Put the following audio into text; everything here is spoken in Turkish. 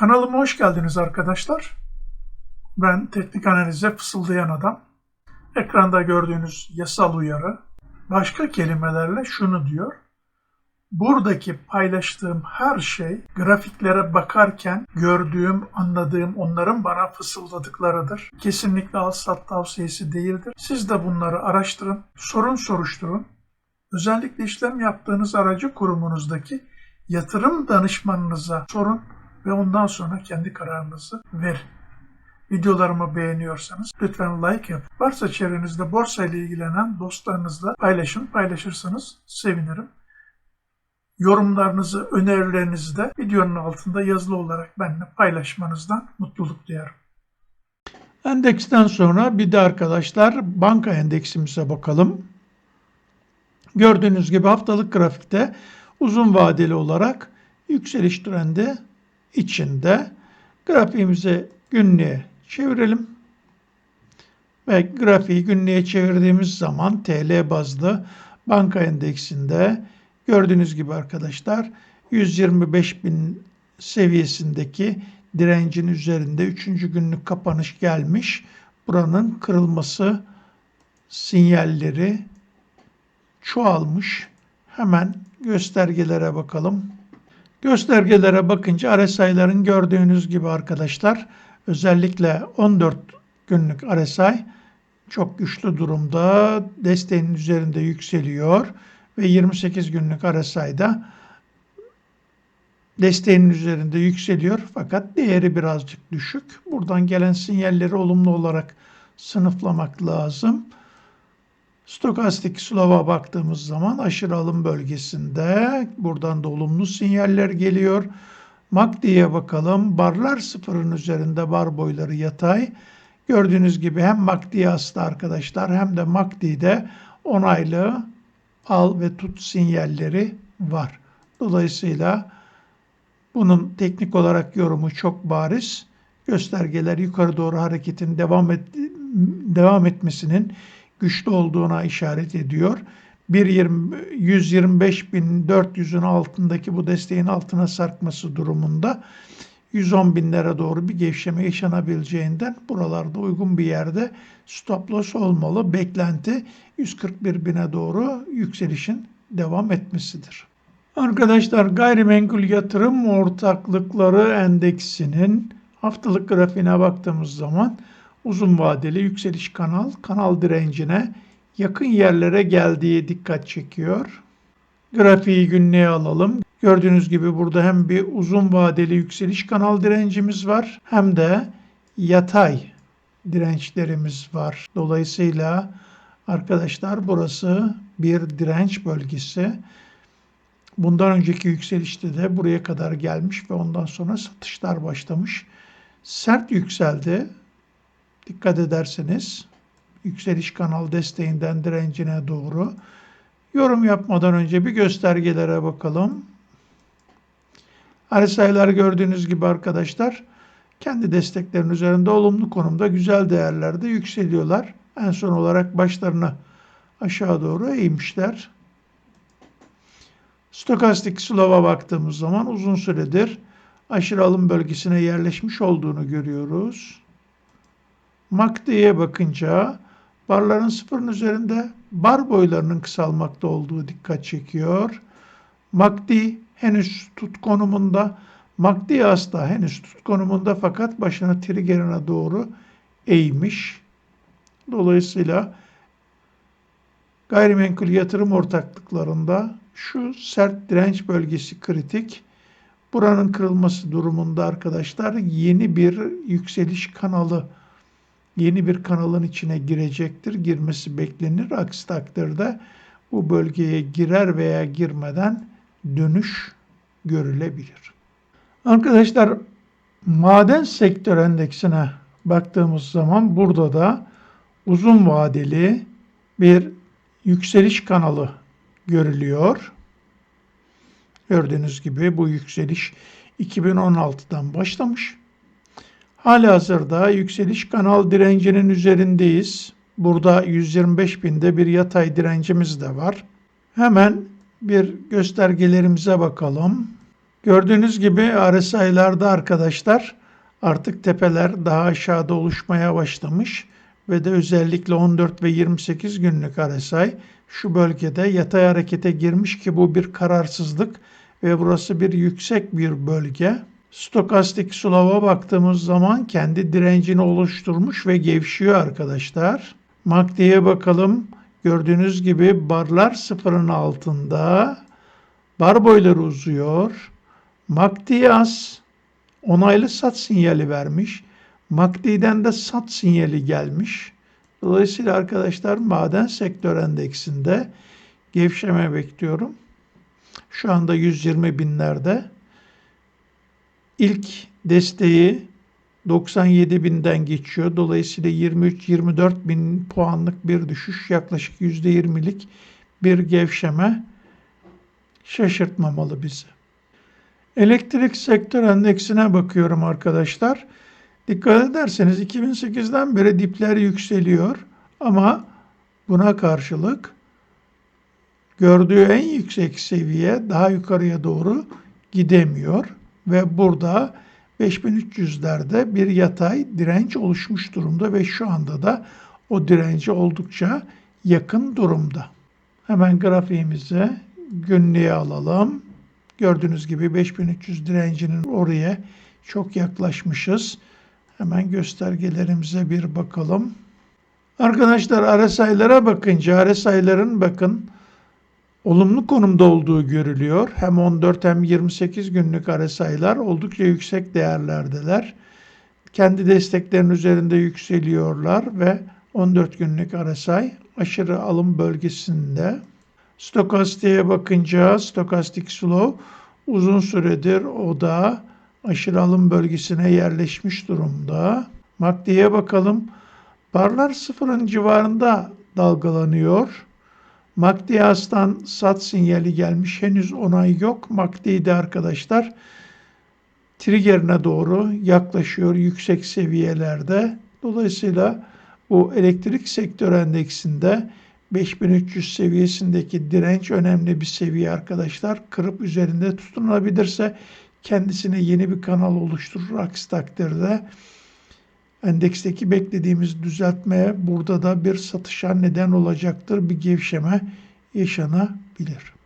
Kanalıma hoş geldiniz arkadaşlar. Ben teknik analize fısıldayan adam. Ekranda gördüğünüz yasal uyarı başka kelimelerle şunu diyor. Buradaki paylaştığım her şey grafiklere bakarken gördüğüm, anladığım onların bana fısıldadıklarıdır. Kesinlikle al sat tavsiyesi değildir. Siz de bunları araştırın, sorun soruşturun. Özellikle işlem yaptığınız aracı kurumunuzdaki yatırım danışmanınıza sorun ve ondan sonra kendi kararınızı verin. Videolarımı beğeniyorsanız lütfen like yapın. Varsa çevrenizde borsa ile ilgilenen dostlarınızla paylaşın. Paylaşırsanız sevinirim. Yorumlarınızı, önerilerinizi de videonun altında yazılı olarak benimle paylaşmanızdan mutluluk duyarım. Endeksten sonra bir de arkadaşlar banka endeksimize bakalım. Gördüğünüz gibi haftalık grafikte uzun vadeli olarak yükseliş trendi içinde. Grafiğimizi günlüğe çevirelim. Ve grafiği günlüğe çevirdiğimiz zaman TL bazlı banka endeksinde gördüğünüz gibi arkadaşlar 125 bin seviyesindeki direncin üzerinde 3. günlük kapanış gelmiş. Buranın kırılması sinyalleri çoğalmış. Hemen göstergelere bakalım. Göstergelere bakınca RSI'ların gördüğünüz gibi arkadaşlar özellikle 14 günlük RSI çok güçlü durumda desteğinin üzerinde yükseliyor ve 28 günlük RSI'da desteğinin üzerinde yükseliyor fakat değeri birazcık düşük. Buradan gelen sinyalleri olumlu olarak sınıflamak lazım. Stokastik slova baktığımız zaman aşırı alım bölgesinde buradan da olumlu sinyaller geliyor. MACD'ye bakalım. Barlar sıfırın üzerinde bar boyları yatay. Gördüğünüz gibi hem MACD hasta arkadaşlar hem de MACD'de onaylı al ve tut sinyalleri var. Dolayısıyla bunun teknik olarak yorumu çok bariz. Göstergeler yukarı doğru hareketin devam et, devam etmesinin güçlü olduğuna işaret ediyor. 125.400'ün altındaki bu desteğin altına sarkması durumunda 110 binlere doğru bir gevşeme yaşanabileceğinden buralarda uygun bir yerde stop loss olmalı. Beklenti 141 bine doğru yükselişin devam etmesidir. Arkadaşlar gayrimenkul yatırım ortaklıkları endeksinin haftalık grafiğine baktığımız zaman uzun vadeli yükseliş kanal, kanal direncine yakın yerlere geldiği dikkat çekiyor. Grafiği günlüğe alalım. Gördüğünüz gibi burada hem bir uzun vadeli yükseliş kanal direncimiz var hem de yatay dirençlerimiz var. Dolayısıyla arkadaşlar burası bir direnç bölgesi. Bundan önceki yükselişte de buraya kadar gelmiş ve ondan sonra satışlar başlamış. Sert yükseldi. Dikkat ederseniz yükseliş kanal desteğinden direncine doğru. Yorum yapmadan önce bir göstergelere bakalım. RSI'lar gördüğünüz gibi arkadaşlar kendi desteklerin üzerinde olumlu konumda güzel değerlerde yükseliyorlar. En son olarak başlarını aşağı doğru eğmişler. Stokastik slova baktığımız zaman uzun süredir aşırı alım bölgesine yerleşmiş olduğunu görüyoruz. MACD'ye bakınca barların sıfırın üzerinde bar boylarının kısalmakta olduğu dikkat çekiyor. MACD henüz tut konumunda, MACD asla henüz tut konumunda fakat başını triggerine doğru eğmiş. Dolayısıyla gayrimenkul yatırım ortaklıklarında şu sert direnç bölgesi kritik. Buranın kırılması durumunda arkadaşlar yeni bir yükseliş kanalı yeni bir kanalın içine girecektir. Girmesi beklenir. Aksi takdirde bu bölgeye girer veya girmeden dönüş görülebilir. Arkadaşlar maden sektör endeksine baktığımız zaman burada da uzun vadeli bir yükseliş kanalı görülüyor. Gördüğünüz gibi bu yükseliş 2016'dan başlamış. Halihazırda yükseliş kanal direncinin üzerindeyiz. Burada 125 binde bir yatay direncimiz de var. Hemen bir göstergelerimize bakalım. Gördüğünüz gibi RSI'larda arkadaşlar artık tepeler daha aşağıda oluşmaya başlamış ve de özellikle 14 ve 28 günlük RSI şu bölgede yatay harekete girmiş ki bu bir kararsızlık ve burası bir yüksek bir bölge. Stokastik slow'a baktığımız zaman kendi direncini oluşturmuş ve gevşiyor arkadaşlar. MACD'ye bakalım. Gördüğünüz gibi barlar sıfırın altında. Bar boyları uzuyor. MACD az. Onaylı sat sinyali vermiş. MACD'den de sat sinyali gelmiş. Dolayısıyla arkadaşlar maden sektör endeksinde gevşeme bekliyorum. Şu anda 120 binlerde. İlk desteği 97 binden geçiyor. Dolayısıyla 23-24 bin puanlık bir düşüş yaklaşık %20'lik bir gevşeme şaşırtmamalı bizi. Elektrik sektör endeksine bakıyorum arkadaşlar. Dikkat ederseniz 2008'den beri dipler yükseliyor ama buna karşılık gördüğü en yüksek seviye daha yukarıya doğru gidemiyor ve burada 5300'lerde bir yatay direnç oluşmuş durumda ve şu anda da o dirence oldukça yakın durumda. Hemen grafiğimizi günlüğe alalım. Gördüğünüz gibi 5300 direncinin oraya çok yaklaşmışız. Hemen göstergelerimize bir bakalım. Arkadaşlar RSI'lara bakınca RSI'ların bakın olumlu konumda olduğu görülüyor. Hem 14 hem 28 günlük RSI'lar oldukça yüksek değerlerdeler. Kendi desteklerin üzerinde yükseliyorlar ve 14 günlük RSI aşırı alım bölgesinde. Stokastiğe bakınca stokastik slow uzun süredir o da aşırı alım bölgesine yerleşmiş durumda. MACD'ye bakalım. Barlar sıfırın civarında dalgalanıyor. MACD As'tan sat sinyali gelmiş. Henüz onay yok. MACD'de arkadaşlar triggerine doğru yaklaşıyor yüksek seviyelerde. Dolayısıyla bu elektrik sektör endeksinde 5300 seviyesindeki direnç önemli bir seviye arkadaşlar. Kırıp üzerinde tutunabilirse kendisine yeni bir kanal oluşturur. Aksi takdirde endeksteki beklediğimiz düzeltmeye burada da bir satışa neden olacaktır. Bir gevşeme yaşanabilir.